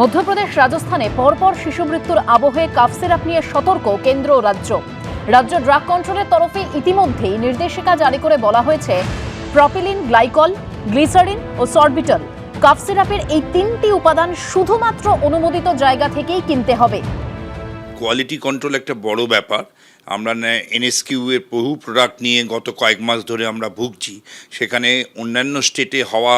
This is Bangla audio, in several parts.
মধ্যপ্রদেশ রাজস্থানে পরপর শিশু মৃত্যুর আবহে কাফ সিরাপ নিয়ে সতর্ক কেন্দ্র ও রাজ্য। রাজ্য ড্রাগ কন্ট্রোলের তরফে ইতিমধ্যেই নির্দেশিকা জারি করে বলা হয়েছে, প্রপিলিন, গ্লাইকল, গ্লিসারিন ও সরবিটল। কাফ সিরাপের এই তিনটি উপাদান শুধুমাত্র অনুমোদিত জায়গা থেকেই কিনতে হবে। কোয়ালিটি কন্ট্রোল একটা বড় ব্যাপার। আমরা এনএসকিউ এর বহু প্রোডাক্ট নিয়ে গত কয়েক মাস ধরে আমরা ভুগছি। সেখানে অন্যান্য স্টেটে হওয়া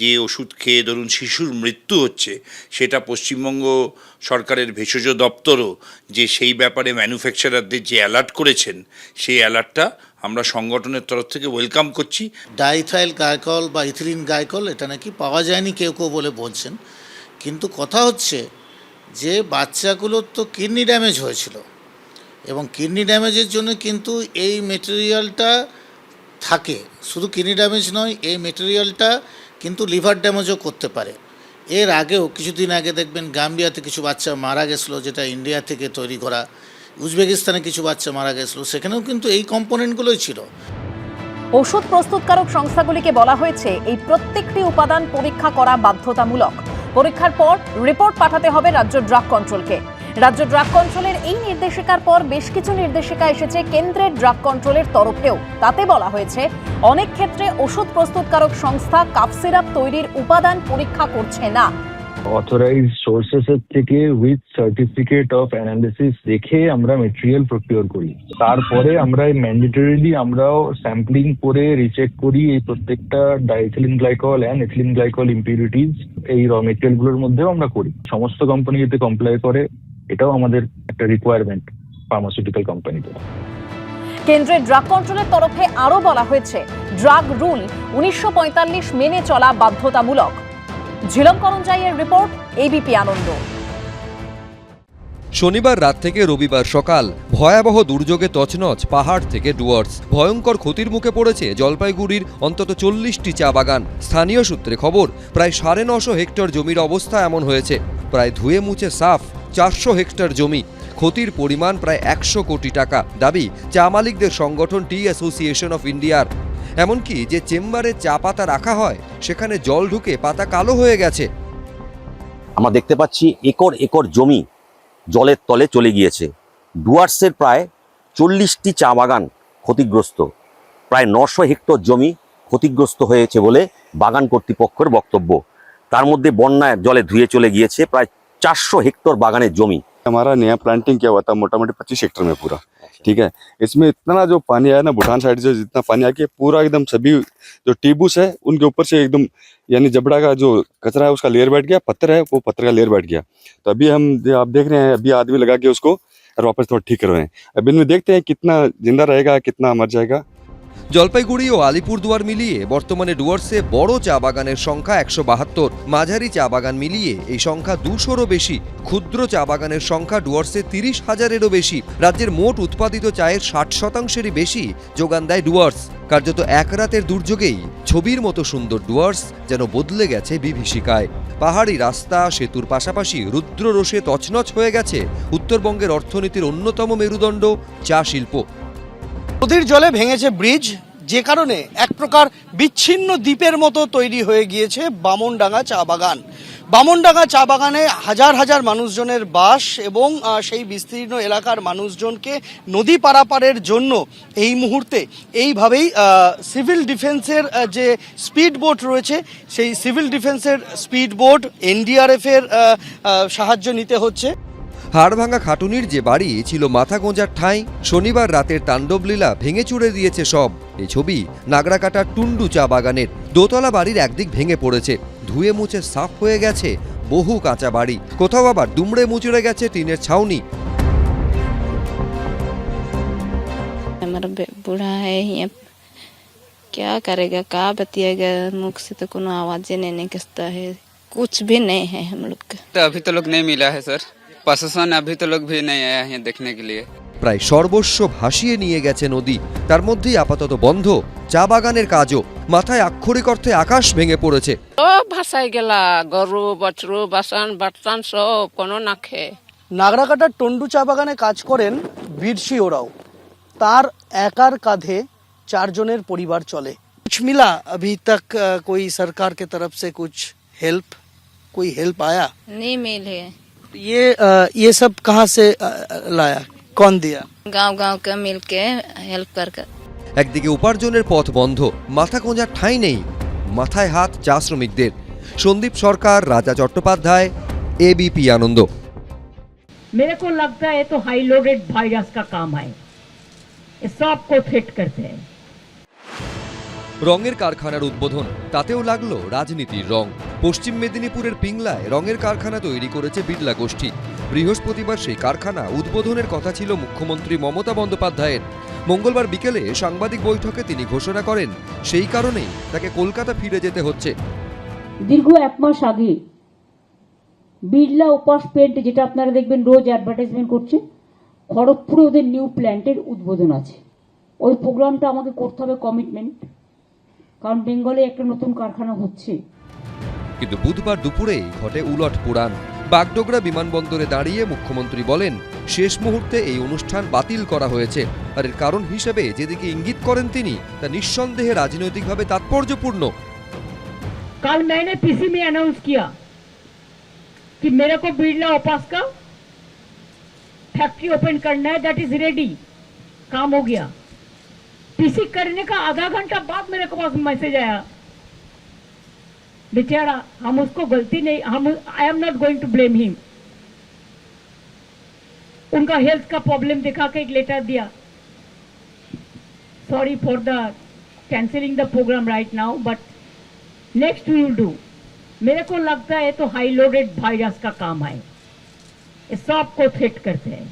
যে ওষুধ খেয়ে ধরুন শিশুর মৃত্যু হচ্ছে, সেটা পশ্চিমবঙ্গ সরকারের ভেষজ দপ্তরও যে সেই ব্যাপারে ম্যানুফ্যাকচারারদের যে অ্যালার্ট করেছেন, সেই অ্যালার্টটা আমরা সংগঠনের তরফ থেকে ওয়েলকাম করছি। ডাইথাইল গায়কল বা ইথিলিন গায়কল এটা নাকি পাওয়া যায়নি কেউ কেউ বলে বলছেন। কিন্তু কথা হচ্ছে যে বাচ্চাগুলোর তো কিডনি ড্যামেজ হয়েছিল এবং কিডনি ড্যামেজের জন্য কিন্তু এই মেটেরিয়ালটা থাকে। শুধু কিডনি ড্যামেজ নয়, এই মেটেরিয়ালটা কিন্তু লিভার ড্যামেজও করতে পারে। এর আগেও কিছুদিন আগে দেখবেন গাম্বিয়াতে কিছু বাচ্চা মারা গেছিল, যেটা ইন্ডিয়া থেকে তৈরি করা। উজবেকিস্তানে কিছু বাচ্চা মারা গেছিল, সেখানেও কিন্তু এই কম্পোনেন্টগুলোই ছিল। ওষুধ প্রস্তুতকারক সংস্থাগুলিকে বলা হয়েছে, এই প্রত্যেকটি উপাদান পরীক্ষা করা বাধ্যতামূলক। পরীক্ষার পর রিপোর্ট পাঠাতে হবে রাজ্য ড্রাগ কন্ট্রোলকে। রাজ্য ড্রাগ কন্ট্রোলের এই নির্দেশিকার পর বেশ কিছু নির্দেশিকা এসেছে কেন্দ্রের ড্রাগ কন্ট্রোলের তরফেও। তাতে বলা হয়েছে, অনেক ক্ষেত্রে ওষুধ প্রস্তুতকারক সংস্থা কাফ সিরাপ তৈরির উপাদান পরীক্ষা করছে না। অথরাইজ সোর্সেস থেকে উইথ সার্টিফিকেট অফ অ্যানালিসিস দেখে আমরা মেটেরিয়াল প্রকিওর করি। তারপরে আমরা ম্যান্ডেটরিলি আমরাও স্যাম্পলিং করে রিচেক করি এই প্রত্যেকটা diethylene glycol and ethylene glycol impurities এই র মেটেরিয়ালগুলোর মধ্যেও আমরা করি। সমস্ত কোম্পানি এতে কমপ্লাই করে। এটাও আমাদের একটা রিকোয়ারমেন্ট ফার্মাসিউটিক্যাল কোম্পানিতে কেন্দ্রের ড্রাগ কন্ট্রোলের তরফে আরও বলা হয়েছে ড্রাগ রুল উনিশশো মেনে চলা বাধ্যতামূলক। ঝিলম করঞ্জাইয়ের রিপোর্ট এবিপি আনন্দ। শনিবার রাত থেকে রবিবার সকাল ভয়াবহ দুর্যোগে তছনছ পাহাড় থেকে ডুয়ার্স। ভয়ঙ্কর ক্ষতির মুখে পড়েছে জলপাইগুড়ির অন্তত চল্লিশটি চা বাগান। স্থানীয় সূত্রে খবর প্রায় সাড়ে নশো হেক্টর জমির অবস্থা এমন হয়েছে। প্রায় ধুয়ে মুছে সাফ চারশো হেক্টর জমি। ক্ষতির পরিমাণ প্রায় একশো কোটি টাকা। দাবি, চা মালিকদের সংগঠন টি অ্যাসোসিয়েশন অফ ইন্ডিয়ার। এমনকি যে চেম্বারে চা পাতা রাখা হয়, সেখানে জল ঢুকে পাতা কালো হয়ে গেছে। আমরা দেখতে পাচ্ছি একর একর জমি জলের তলে চলে গিয়েছে। ডুয়ার্সের প্রায় চল্লিশটি চা বাগান ক্ষতিগ্রস্ত। প্রায় নশো হেক্টর জমি ক্ষতিগ্রস্ত হয়েছে বলে বাগান কর্তৃপক্ষের বক্তব্য। তার মধ্যে বন্যায় জলে ধুয়ে চলে গিয়েছে প্রায় चारसौ हेक्टर बागान जमी। हमारा नया प्लांटिंग क्या हुआ था? मोटा मोटी पच्चीस हेक्टर में पूरा। अच्छा। ठीक है? इसमें इतना जो पानी आया ना भूटान साइड से जितना पानी आ गया पूरा एकदम सभी जो टीबूस है उनके ऊपर से एकदम यानी जबड़ा का जो कचरा है उसका लेयर बैठ गया पत्थर है वो पत्थर का लेयर बैठ गया। तो अभी हम आप देख रहे हैं अभी आदमी लगा के उसको और वापस थोड़ा ठीक कर रहे हैं। अब इनमें देखते हैं कितना ज़िंदा रहेगा कितना मर जाएगा। জলপাইগুড়ি ও আলিপুরদুয়ার মিলিয়ে বর্তমানে ডুয়ার্সে বড় চা বাগানের সংখ্যা একশো বাহাত্তর, মাঝারি চা বাগান মিলিয়ে এই সংখ্যা দুশোরও বেশি, ক্ষুদ্র চা বাগানের সংখ্যা ডুয়ার্সে তিরিশ হাজারেরও বেশি, রাজ্যের মোট উৎপাদিত চায়ের ষাট শতাংশেরই বেশি যোগান দেয় ডুয়ার্স। কার্যত এক রাতের দুর্যোগেই ছবির মতো সুন্দর ডুয়ার্স যেন বদলে গেছে বিভীষিকায়। পাহাড়ি রাস্তা, সেতুর পাশাপাশি রুদ্র রোষে তছনছ হয়ে গেছে উত্তরবঙ্গের অর্থনীতির অন্যতম মেরুদণ্ড চা শিল্প। নদীর জলে ভেঙেছে ব্রিজ, যে কারণে এক প্রকার বিচ্ছিন্ন দ্বীপের মতো তৈরি হয়ে গিয়েছে বামনডাঙ্গা চা বাগান। বামনডাঙ্গা চা বাগানে হাজার হাজার মানুষজনের বাস এবং সেই বিস্তীর্ণ এলাকার মানুষজনকে নদী পারাপারের জন্য এই মুহূর্তে এইভাবেই সিভিল ডিফেন্সের যে স্পিড বোট রয়েছে, সেই সিভিল ডিফেন্সের স্পিড বোট এনডিআরএফের সাহায্য নিতে হচ্ছে। হাড়ভাঙা খাটুনির যে বাড়ি ছিল মাথা গোঁজার ঠাঁই শনিবার রাতের তাণ্ডবলীলা ভেঙে চুড়ে দিয়েছে সব এই ছবি নাগরাকাটার টুন্ডু চা বাগানের দোতলা বাড়ির একদিক ভেঙে পড়েছে ধুয়ে মুছে সাফ হয়ে গেছে বহু কাঁচা বাড়ি কোথাও আবার দুমড়ে মুচড়ে গেছে টিনের ছাউনি हमारा बे- बूढ़ा है ये क्या करेगा कहा बतिएगा मुख से तो कोनो आवाज ही नहीं निकलता है कुछ भी नहीं है हम लोग का तो अभी तो लोग नहीं मिला है सर प्रशासन अभी तो लोग भी नहीं आया है देखने के लिए প্রায় সর্বস্ব ভাসিয়ে নিয়ে গেছে নদী তার মধ্যেই আপাতত বন্ধ চা বাগানের কাজও মাথায় আক্ষরিক অর্থে আকাশ ভেঙে পড়েছে সব ভাষায় গেলা গরু বছরু বাসন বাটসান সব কোনো না খেয়ে নাগরাকাটার টন্ডু চা বাগানে কাজ করেন বীরসি ওরাও তার একার কাঁধে চারজনের পরিবার চলে कुछ मिला अभी तक अ, कोई सरकार के तरफ से कुछ हेल्प कोई हेल्प आया नहीं मिले ये अ, ये सब कहाँ से अ, लाया कौन दिया गांव गांव के मिल के हेल्प कर कर একদিকে উপার্জনের পথ বন্ধ মাথা গোঁজার ঠাঁই নেই মাথায় হাত চা শ্রমিকদের সন্দীপ সরকার রাজা চট্টোপাধ্যায় এবিপি আনন্দ मेरे को लगता है तो हाई लोडेड वायरस का काम है ये सबको फिट करते हैं রঙের কারখানার উদ্বোধন তাতেও লাগলো রাজনীতির রং পশ্চিম মেদিনীপুরের পিংলায় রঙের কারখানা তৈরি করেছে বিড়লা গোষ্ঠী। বৃহস্পতিবার সেই কারখানা উদ্বোধনের কথা ছিল মুখ্যমন্ত্রী মমতা বন্দ্যোপাধ্যায়ের। মঙ্গলবার বিকেলে সাংবাদিক বৈঠকে তিনি ঘোষণা করেন, সেই কারণেই তাকে কলকাতা ফিরে যেতে হচ্ছে। দীর্ঘ এক মাস আগে বিড়লা উপাস পেন্ট, যেটা আপনারা দেখবেন রোজ অ্যাডভার্টাইজমেন্ট করছে, খড়গপুরে ওদের নিউ প্ল্যান্টের উদ্বোধন আছে। ওই প্রোগ্রামটা আমাকে করতে হবে কমিটমেন্ট কারণ বেঙ্গলে একটা নতুন কারখানা হচ্ছে। কিন্তু বুধবার দুপুরেই ঘটে উলট পুরাণ বাগডোগরা বিমানবন্দরে দাঁড়িয়ে মুখ্যমন্ত্রী বলেন শেষ মুহূর্তে এই অনুষ্ঠান বাতিল করা হয়েছে আর এর কারণ হিসেবে যেদিকে ইঙ্গিত করেন তিনি তা নিঃসন্দেহে রাজনৈতিকভাবে তাৎপর্যপূর্ণ कल मैंने पीसी में अनाउंस किया कि मेरे को बिरला ओपास का फैक्ट्री ओपन करना है दैट इज रेडी काम हो गया पीसी करने का आधा घंटा बाद मेरे को पास मैसेज आया बेचारा हम उसको गलती नहीं हम I am not going to blame him उनका हेल्थ का प्रॉब्लम दिखा के एक लेटर दिया sorry for the cancelling the programme right now but next we will do मेरे को लगता है तो हाई लोडेड वायरस का काम है ये सबको फिट करते हैं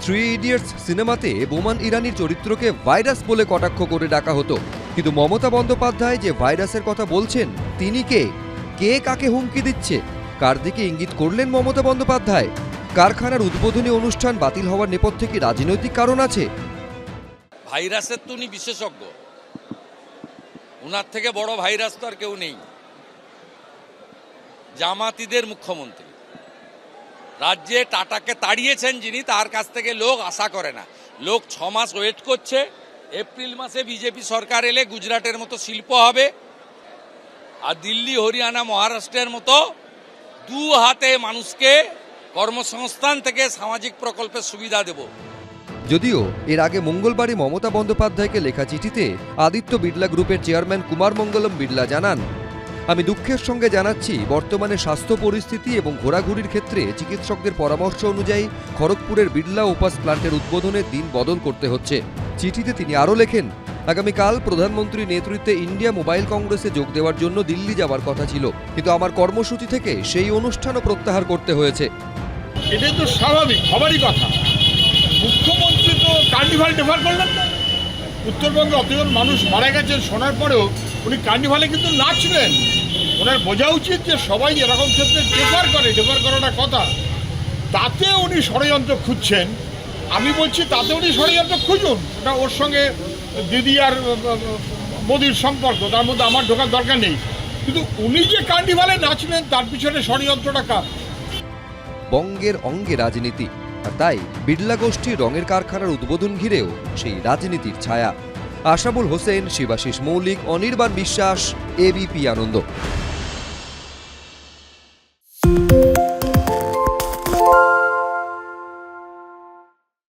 থ্রি ইডিয়টস সিনেমাতে বোমান ইরানির চরিত্রকে ভাইরাস বলে কটাক্ষ করে ডাকা হতো কিন্তু মমতা বন্দ্যোপাধ্যায় যে ভাইরাসের কথা বলছেন, তিনি কে? কে কাকে হুমকি দিচ্ছে? কার দিকে ইঙ্গিত করলেন মমতা বন্দ্যোপাধ্যায়? কারখানার উদ্বোধনী অনুষ্ঠান বাতিল হওয়ার নেপথ্যে কি রাজনৈতিক কারণ আছে? ভাইরাসের তো উনি বিশেষজ্ঞ। ওনার থেকে বড় ভাইরাস তো আর কেউ নেই। জামাতিদের মুখ্যমন্ত্রী। রাজ্যে টাটাকে তাড়িয়েছেন যিনি, তার কাছ থেকে লোক আশা করে না। লোক ছ মাস ওয়েট করছে। এপ্রিল মাসে বিজেপি সরকার এলে গুজরাটের মতো শিল্প হবে আর দিল্লি, হরিয়ানা, মহারাষ্ট্রের মতো দু হাতে মানুষকে কর্মসংস্থান থেকে সামাজিক প্রকল্পের সুবিধা দেবো। যদিও এর আগে মঙ্গলবারই মমতা বন্দ্যোপাধ্যায়কে লেখা চিঠিতে আদিত্য বিড়লা গ্রুপের চেয়ারম্যান কুমার মঙ্গলম বিড়লা জানান, আমি দুঃখের সঙ্গে জানাচ্ছি বর্তমানে স্বাস্থ্য পরিস্থিতি এবং ঘোরাঘুরির ক্ষেত্রে চিকিৎসকদের পরামর্শ অনুযায়ী খড়গপুরের বিড়লা উপাস প্লান্টের উদ্বোধনের দিন বদল করতে হচ্ছে। চিঠিতে তিনি আরও লেখেন, আগামীকাল প্রধানমন্ত্রী নেতৃত্বে ইন্ডিয়া মোবাইল কংগ্রেসে যোগ দেওয়ার জন্য দিল্লি যাওয়ার কথা ছিল, কিন্তু আমার কর্মসূচি থেকে সেই অনুষ্ঠানও প্রত্যাহার করতে হয়েছে। এটাই তো স্বাভাবিক হবারই কথা। মুখ্যমন্ত্রী তো কার্নিভাল ডেফার করলেন না। উত্তরবঙ্গে অতজন মানুষ মারা গেছেন শোনার পরেও উনি কার্নিভালে কিন্তু নাচলেন। ওনার বোঝা উচিত যে সবাই এরকম ক্ষেত্রে ডেফার করে, ডেফার করাটা কথা, তাতে উনি ষড়যন্ত্র খুঁজছেন। আমি বলছি তাতে উনি ষড়যন্ত্র, খুঁজুন। ওটা ওর সঙ্গে দিদি আর মোদির সম্পর্ক, তার মধ্যে আমার ঢোকার দরকার নেই। কিন্তু উনি যে কার্নিভালে নাচলেন, তার পিছনে ষড়যন্ত্রটা কার? বঙ্গের অঙ্গে রাজনীতি, আর তাই বিড়লা গোষ্ঠীর রঙের কারখানার উদ্বোধন ঘিরেও সেই রাজনীতির ছায়া। আশাবুল হোসেন, শিবাশিস মৌলিক, অনির্বাণ বিশ্বাস, এবিপি আনন্দ।